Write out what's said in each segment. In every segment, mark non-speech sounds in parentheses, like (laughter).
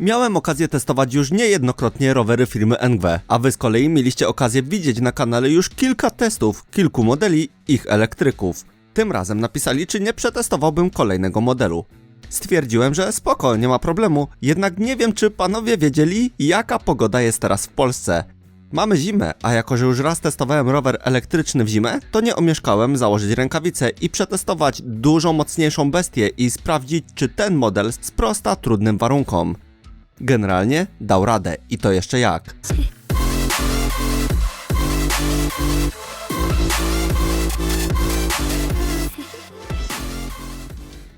Miałem okazję testować już niejednokrotnie rowery firmy NGW, a wy z kolei mieliście okazję widzieć na kanale już kilka testów, kilku modeli ich elektryków. Tym razem napisali, czy nie przetestowałbym kolejnego modelu. Stwierdziłem, że spoko, nie ma problemu, jednak nie wiem, czy panowie wiedzieli, jaka pogoda jest teraz w Polsce. Mamy zimę, a jako że już raz testowałem rower elektryczny w zimę, to nie omieszkałem założyć rękawice i przetestować dużo mocniejszą bestię i sprawdzić, czy ten model sprosta trudnym warunkom. Generalnie dał radę i to jeszcze jak.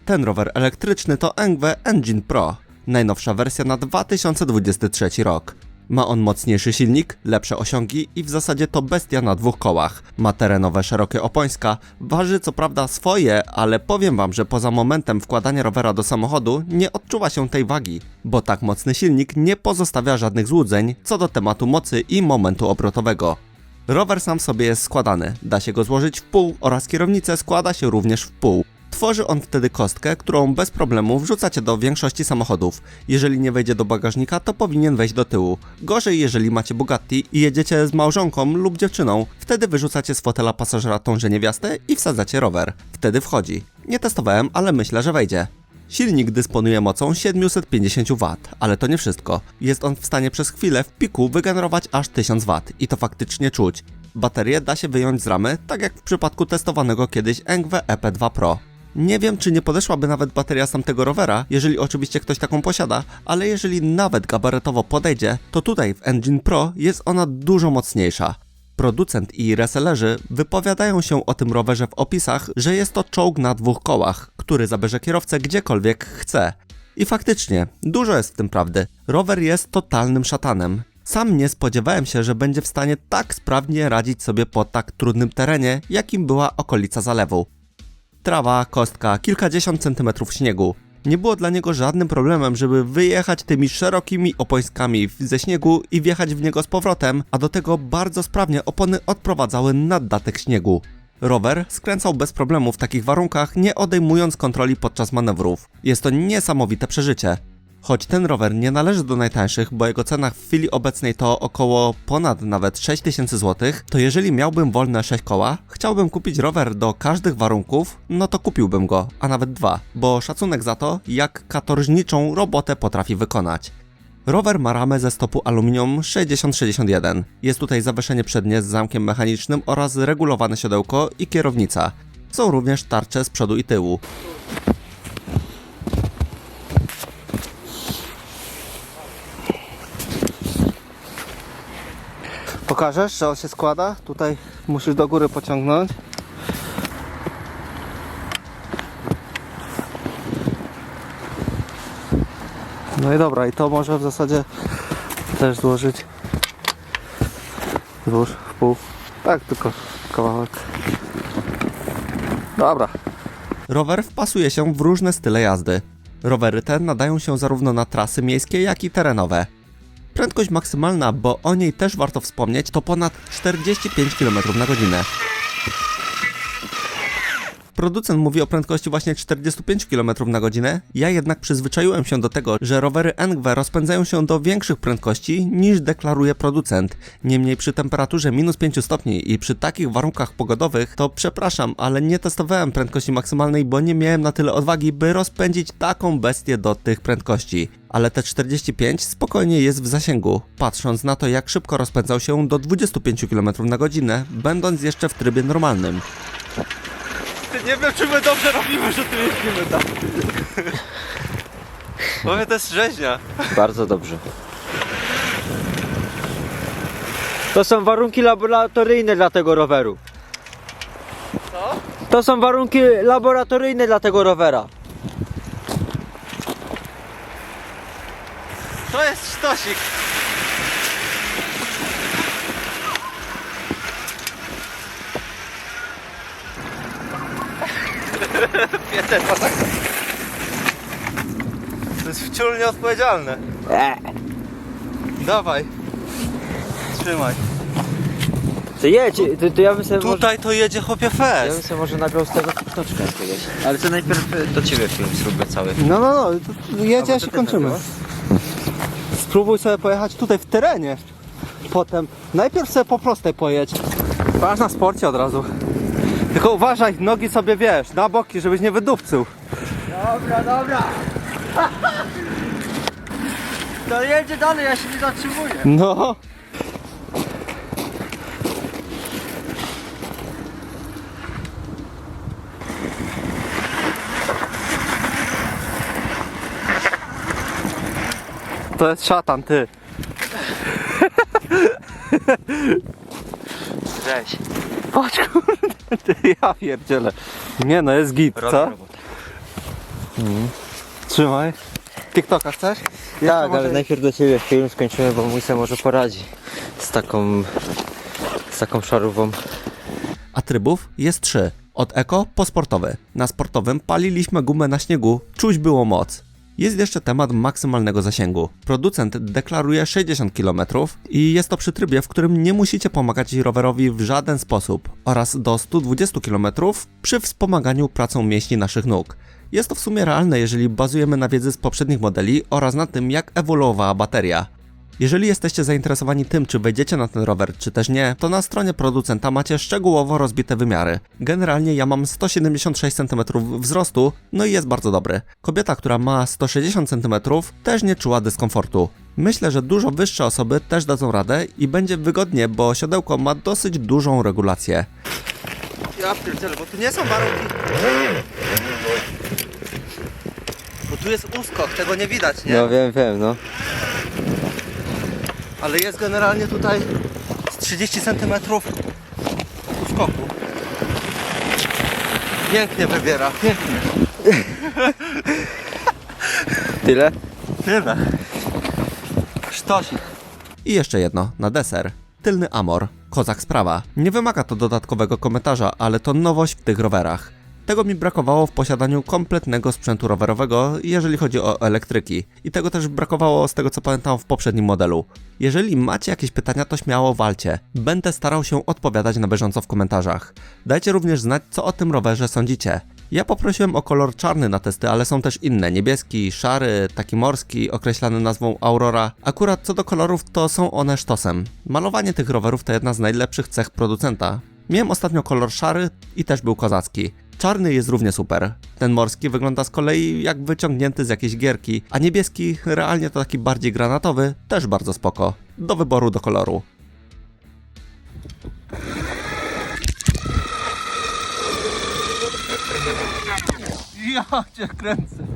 Ten rower elektryczny to NGW Engine Pro, najnowsza wersja na 2023 rok. Ma on mocniejszy silnik, lepsze osiągi i w zasadzie to bestia na dwóch kołach. Ma terenowe szerokie opońska, waży co prawda swoje, ale powiem wam, że poza momentem wkładania rowera do samochodu nie odczuwa się tej wagi, bo tak mocny silnik nie pozostawia żadnych złudzeń co do tematu mocy i momentu obrotowego. Rower sam sobie jest składany, da się go złożyć w pół oraz kierownicę składa się również w pół. Tworzy on wtedy kostkę, którą bez problemu wrzucacie do większości samochodów. Jeżeli nie wejdzie do bagażnika, to powinien wejść do tyłu. Gorzej, jeżeli macie Bugatti i jedziecie z małżonką lub dziewczyną, wtedy wyrzucacie z fotela pasażera tąże niewiastę i wsadzacie rower. Wtedy wchodzi. Nie testowałem, ale myślę, że wejdzie. Silnik dysponuje mocą 750 W, ale to nie wszystko. Jest on w stanie przez chwilę w piku wygenerować aż 1000 W i to faktycznie czuć. Baterię da się wyjąć z ramy, tak jak w przypadku testowanego kiedyś NGW EP2 Pro. Nie wiem, czy nie podeszłaby nawet bateria z tamtego rowera, jeżeli oczywiście ktoś taką posiada, ale jeżeli nawet gabarytowo podejdzie, to tutaj w Engine Pro jest ona dużo mocniejsza. Producent i resellerzy wypowiadają się o tym rowerze w opisach, że jest to czołg na dwóch kołach, który zabierze kierowcę gdziekolwiek chce. I faktycznie, dużo jest w tym prawdy. Rower jest totalnym szatanem. Sam nie spodziewałem się, że będzie w stanie tak sprawnie radzić sobie po tak trudnym terenie, jakim była okolica zalewu. Trawa, kostka, kilkadziesiąt centymetrów śniegu. Nie było dla niego żadnym problemem, żeby wyjechać tymi szerokimi opońskami ze śniegu i wjechać w niego z powrotem, a do tego bardzo sprawnie opony odprowadzały naddatek śniegu. Rower skręcał bez problemu w takich warunkach, nie odejmując kontroli podczas manewrów. Jest to niesamowite przeżycie. Choć ten rower nie należy do najtańszych, bo jego cena w chwili obecnej to około ponad nawet 6000 zł, to jeżeli miałbym wolne 6 koła, chciałbym kupić rower do każdych warunków, no to kupiłbym go, a nawet dwa, bo szacunek za to, jak katorżniczą robotę potrafi wykonać. Rower ma ramę ze stopu aluminium 6061. Jest tutaj zawieszenie przednie z zamkiem mechanicznym oraz regulowane siodełko i kierownica. Są również tarcze z przodu i tyłu. Pokażesz, że on się składa? Tutaj musisz do góry pociągnąć. No i dobra, i to może w zasadzie też złożyć. Złóż w pół. Tak, tylko kawałek. Dobra. Rower wpasuje się w różne style jazdy. Rowery te nadają się zarówno na trasy miejskie, jak i terenowe. Prędkość maksymalna, bo o niej też warto wspomnieć, to ponad 45 km na godzinę. Producent mówi o prędkości właśnie 45 km na godzinę, ja jednak przyzwyczaiłem się do tego, że rowery NGW rozpędzają się do większych prędkości niż deklaruje producent. Niemniej przy temperaturze minus 5 stopni i przy takich warunkach pogodowych, to przepraszam, ale nie testowałem prędkości maksymalnej, bo nie miałem na tyle odwagi, by rozpędzić taką bestię do tych prędkości. Ale te 45 spokojnie jest w zasięgu, patrząc na to jak szybko rozpędzał się do 25 km na godzinę, będąc jeszcze w trybie normalnym. Nie wiem, czy my dobrze robimy, że tu jeździmy tam. Mnie to jest rzeźnia. Bardzo dobrze. To są warunki laboratoryjne dla tego roweru. Co? To są warunki laboratoryjne dla tego rowera. To jest sztosik. (laughs) Tak. To jest wciul nieodpowiedzialne. E. Dawaj. Trzymaj. To jedź, to, to ja bym sobie może, Tutaj to jedzie chłopie ja bym fest. sobie może nagrał z tego TikToczka jakiegoś. Ale to najpierw e, do ciebie film zróbmy cały. No, no, no. To to się kończymy. Spróbuj sobie pojechać tutaj w terenie. Potem najpierw sobie po prostej pojedź. Masz na sporcie od razu. Tylko uważaj, nogi sobie wiesz, na boki, żebyś nie wydupcył. Dobra, dobra. (laughs) To jedzie dalej, ja się nie zatrzymuję. No. To jest szatan, ty. Weź. Patrz kurde, ty, ja pierdzielę. Nie no, jest git, co? Mhm. Trzymaj. TikToka chcesz? Tak, ale najpierw do ciebie film skończymy, bo mój se może poradzi z taką, z taką szarówą. A trybów jest trzy. Od eko po sportowy. Na sportowym paliliśmy gumę na śniegu, czuć było moc. Jest jeszcze temat maksymalnego zasięgu. Producent deklaruje 60 km i jest to przy trybie, w którym nie musicie pomagać rowerowi w żaden sposób oraz do 120 km przy wspomaganiu pracą mięśni naszych nóg. Jest to w sumie realne, jeżeli bazujemy na wiedzy z poprzednich modeli oraz na tym, jak ewoluowała bateria. Jeżeli jesteście zainteresowani tym, czy wejdziecie na ten rower, czy też nie, to na stronie producenta macie szczegółowo rozbite wymiary. Generalnie ja mam 176 cm wzrostu, no i jest bardzo dobry. Kobieta, która ma 160 cm, też nie czuła dyskomfortu. Myślę, że dużo wyższe osoby też dadzą radę i będzie wygodnie, bo siodełko ma dosyć dużą regulację. Ja pierdzielę, bo tu nie są warunki. Bo tu jest uskok, tego nie widać, nie? No wiem, wiem, no. Ale jest generalnie tutaj z 30 cm uskoku. Pięknie wybiera, pięknie. (laughs) Tyle? Tyle. Sztosik. I jeszcze jedno, na deser. Tylny Amor. Kozak sprawa. Nie wymaga to dodatkowego komentarza, ale to nowość w tych rowerach. Tego mi brakowało w posiadaniu kompletnego sprzętu rowerowego, jeżeli chodzi o elektryki. I tego też brakowało z tego co pamiętam w poprzednim modelu. Jeżeli macie jakieś pytania, to śmiało walcie. Będę starał się odpowiadać na bieżąco w komentarzach. Dajcie również znać, co o tym rowerze sądzicie. Ja poprosiłem o kolor czarny na testy, ale są też inne. Niebieski, szary, taki morski, określany nazwą Aurora. Akurat co do kolorów, to są one sztosem. Malowanie tych rowerów to jedna z najlepszych cech producenta. Miałem ostatnio kolor szary i też był kozacki. Czarny jest równie super. Ten morski wygląda z kolei jak wyciągnięty z jakiejś gierki, a niebieski realnie to taki bardziej granatowy, też bardzo spoko. Do wyboru do koloru. Ja cię kręcę.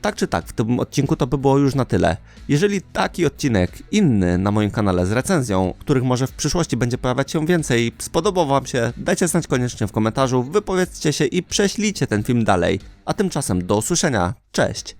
Tak czy tak, w tym odcinku to by było już na tyle. Jeżeli taki odcinek inny na moim kanale z recenzją, których może w przyszłości będzie pojawiać się więcej, spodobał Wam się, dajcie znać koniecznie w komentarzu, wypowiedzcie się i prześlijcie ten film dalej. A tymczasem do usłyszenia, cześć!